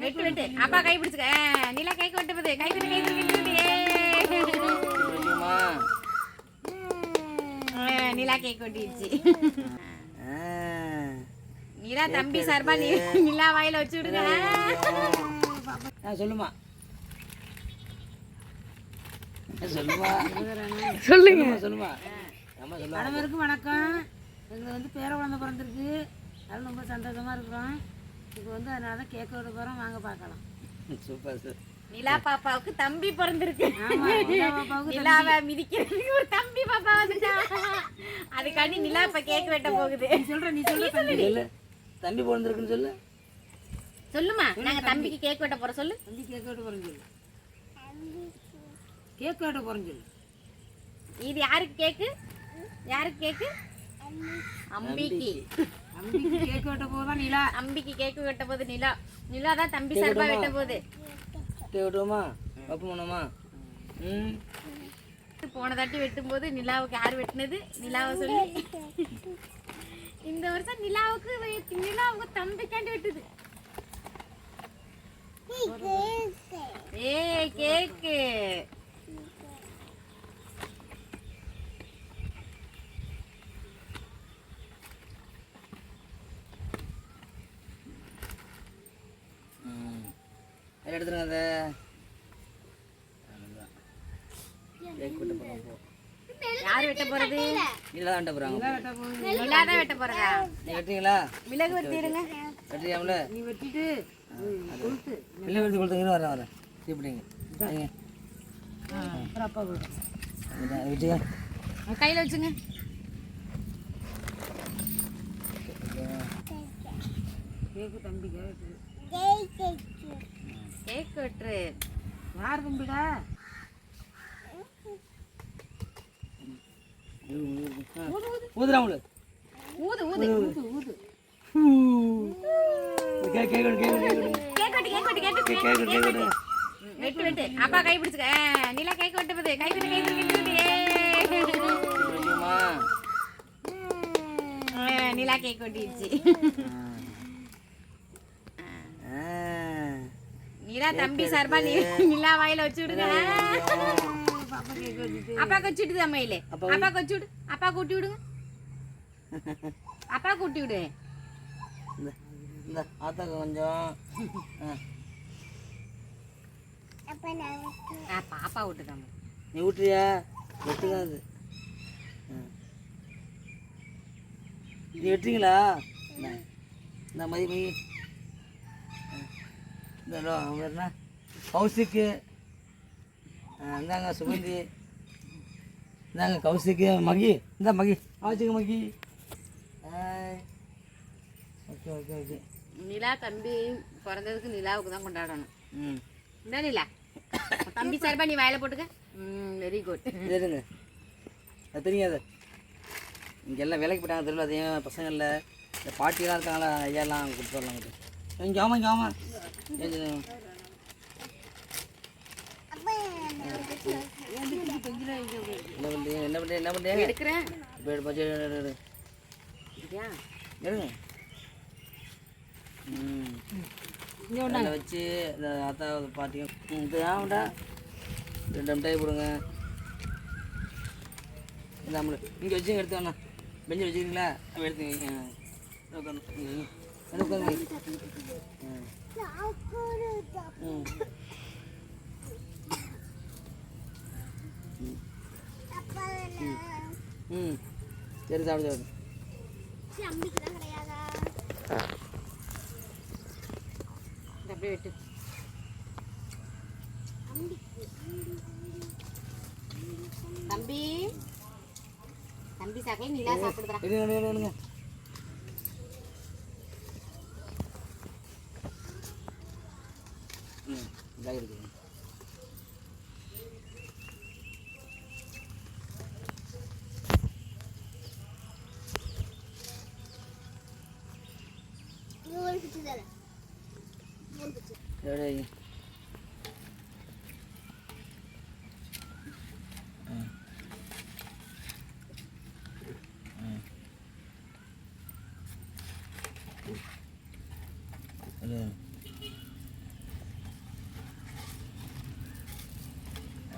வெட்டு வெட்டு அப்பா கை பிடிச்சுக்க நிலா கை வெட்டு கை வெட்டு கை? ஏ. நிலா ஆ. நிலா தம்பி சார்பா நீ நிலா வாயில வச்சு விடுங்க சொல்லுமா சொல்லுமா சொல்லுங்க சொல்லுமா அனைவருக்கும் வணக்கம் எங்களுக்கு வந்து பேர குழந்தை பிறந்திருக்கு. அது ரொம்ப சந்தோஷமா இருக்கிறோம். இப்போ வந்து அதனால தான் கேக் விட போகிறோம் வாங்க பார்க்கலாம். சூப்பர் சார் நிலா பாப்பாவுக்கு தம்பி பிறந்திருக்கு. ஆமா நிலா பாப்பாவுக்கு நிலாவை மிதிக்கிறதுக்கு ஒரு தம்பி பாப்பா வந்துட்டா. அதுக்காண்டி நிலா இப்ப கேக் வெட்ட போகுது. சொல்ற நீ சொல்லு. தம்பி பிறந்திருக்குன்னு சொல்லு. சொல்லுமா நாங்க தம்பிக்கு கேக் வெட்ட போறோம் சொல்லு. தம்பி கேக் விட போகிறோம் சொல்லு. கேக் விட போகிறோம் சொல்லு. இது யாருக்கு கேக்கு யாருக்கு கேக்கு அம்பிக்கு. தம்பிக்கு கேக் வெட்ட போதான் நிலா? அம்பிக்கு கேக்கு வெட்ட போகுது நிலா. நிலா தான் தம்பி சார்பா வெட்ட விட்டுவோமா? பப்பு பண்ணோமா ம். போன தாட்டி வெட்டும் போது நிலாவுக்கு யார் வெட்டினது? நிலாவை சொல்லி. இந்த வருஷம் நிலாவுக்கு நிலாவுக்கு தம்பிக்காண்டி வெட்டுது. ஏய் கேக்கு. எடுத்துருங்க அதை. யார் வெட்ட போறது? இல்லை தான் வெட்ட நிலா தான் வெட்ட போறதா? நீ வெட்டுறீங்களா? மிளகு வெட்டிடுங்க வெட்டுறியாமல? நீ வெட்டிட்டு கொடுத்து இல்லை வெட்டி கொடுத்தீங்க வரேன் வரேன். இப்படிங்க அப்புறம் அப்பா வச்சுக்க உங்க கையில வச்சுங்க. கேக்கு தம்பிக்கு கேக் வெட்டுரு. யார் ஊதுறா உங்களுக்கு ஊது ஊது ஊது ஊது cake cake cake cake cake வெட்டு வெட்டு. வெட்டு வெட்டு வெட்டு. அப்பா கை பிடிச்சுக்க. நிலா வெட்ட கை வெட்டு கை வெட்டு கை வெட்டு நிலா கேக் வெட்டிடுச்சு ஆ நிலா தம்பி சார்பா நிலா வாயில வச்சு விடுங்க அப்பா வச்சுடுது அம்மையில அப்பா வச்சு விடு அப்பா கூட்டி விடுங்க அப்பா கூட்டி விடு ஆத்தாக்கு கொஞ்சம் பாப்பா விட்டுதான் நீ அது ஆ. நீ வெட்டுறீங்களா இந்தா. மதி மதி. இந்த லோ, அவங்க என்ன கௌசிக்கு இந்தாங்க சுகந்தி இந்தாங்க கௌசிக்கு மகி. இந்த மகி. ஆச்சுங்க Mahi. Okay okay okay. Nila தம்பி பிறந்ததுக்கு நிலாவுக்கு தான் கொண்டாடணும். ம். இந்த நிலா? தம்பி சார்பா நீ வாயில போட்டுக்க. ம் வெரி குட் சரிங்க அது தெரியாது. இங்கே எல்லாம் வேலைக்கு போயிட்டாங்க தெரியல அதையும் பசங்க இல்லை? இந்த பாட்டிலாம் இருக்காங்களா ஐயாலாம் கொடுத்து வரலாம் இங்கே ஆமாம் இங்கே ஆமாம் என்ன பண்ணுறீங்க என்ன பண்ணுறீங்க எடுக்கிறேன். ம். வச்சு இந்த அத்தா பாட்டியும் இது ஆமாண்டா ரெண்டு மிட்டாய் போடுங்க. இந்த இங்கே வச்சு எடுத்து வேணா பெஞ்சு வச்சுக்கிறீங்களா அப்போ எடுத்து வைங்க. ஆ. உட்காந்து இங்க வைங்க. வந்து உட்காந்து ம் ம் சரி சாப்பிடு சாப்பிடு இந்த அப்படியே வெட்டு தம்பி தம்பி சாக்கல நிலா சாப்பிடுறா இதாக இருக்குது எடு வைங்க. ம். ம். அது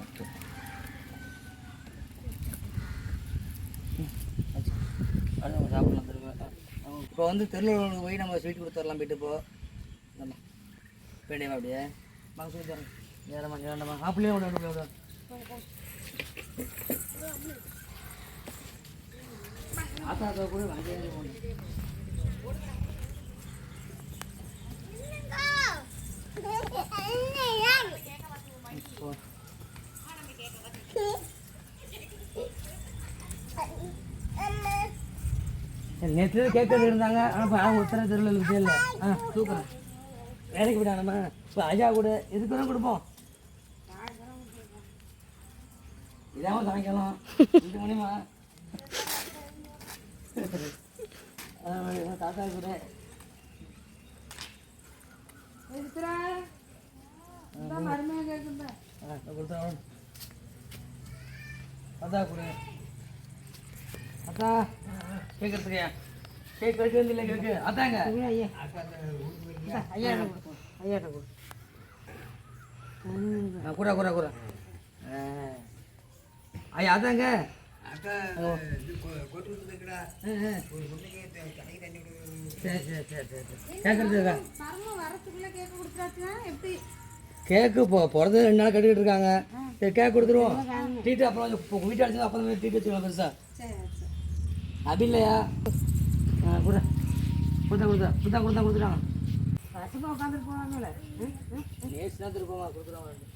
ஓகே அது நம்ம சாப்பிடலாம் திரும்ப இப்போ வந்து தெருவில் போய் நம்ம ஸ்வீட் கொடுத்துடலாம் போயிட்டு இப்போ. நம்ம வேண்டியமா அப்படியே. வாங்க சொல்லி தரேன் ஏறமா ஏறமா அப்படியே விட விட விட ஆத்தா ஆத்தா கூட வாங்கி போகணும் சரி நேற்று கேட்கறது இருந்தாங்க ஆனால் இப்போ அவங்க உத்தர தெருவில் விஷயம் ஆ சூப்பர். வேலைக்கு விடா நம்ம இப்போ ஐயா கூட எதுக்கு வேணும் கொடுப்போம். இதாம சமைக்கலாம் ரெண்டு மணிமா தாத்தா கூட. தாத்தா கூட. அத்தா கேட்கறதுக்கு கேக் வச்சு வந்து இல்லை கேக்கு. அத்தாங்க ஐயா ஐயா. ஐயாட்ட கொடு கூட கூட கூட. ஐயா அதாங்க. கேட்க கேக்கு இப்போ பிறந்து ரெண்டு நாள் கட்டிக்கிட்டு இருக்காங்க. சரி கேக் கொடுத்துருவோம். டீட்டு அப்புறம் வீட்டு அடிச்சு அப்புறம் டீட்டு வச்சுக்கலாம் பெருசா. சரி சரி. அப்படி இல்லையா? கொடுத்தா கொடுத்தா கொடுத்தா கொடுத்தா கொடுத்தா கொடுத்துட்டாங்க பசங்க உட்காந்துட்டு போவாங்கல்ல நேற்று தான் திருப்பமா கொடுத்துருவாங்க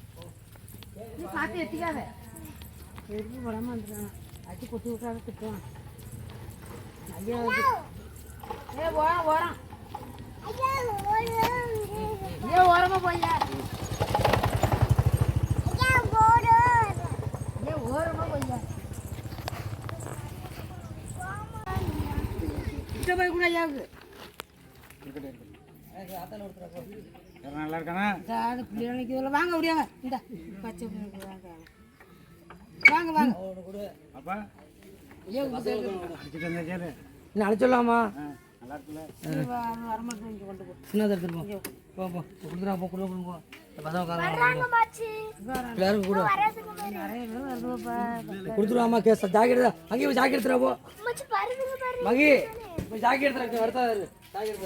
பார்த்து எத்திக்காத எதுக்கு படமா வந்துட்டாங்க அடி கொட்டி விட்டாத திட்டுவான். ஐயா ஏ ஓரம் ஓரம். ஏ ஓரமா போய்யா. ஏ ஓரமா போய்யா. கிட்ட போய் கூட ஐயாவுக்கு நல்லா இருக்கானா? பிள்ளைகளுக்கு இதில் வாங்க முடியாங்க இந்த பச்சை பிள்ளைங்களுக்கு வாங்க. வாங்க வாங்க. அப்பா? பேர் வருதுப்பா கொடுத்துருவாமா கேஸ்? ஜாக்கெட் தான் அங்கேயே போய் ஜாக்கெட் எடுத்துடா போ. மகி ஜாக்கெட் எடுத்துடா அடுத்தா ஜாக்கெட்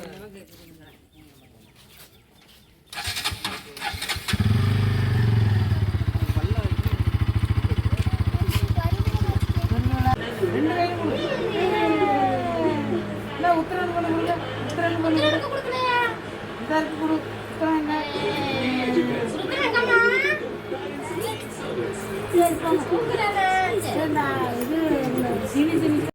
உத்தரவு பண்ண முடியல? உத்தரவு பண்ண முடியல. இதா இருக்கு கொடு. உத்தரவு என்ன?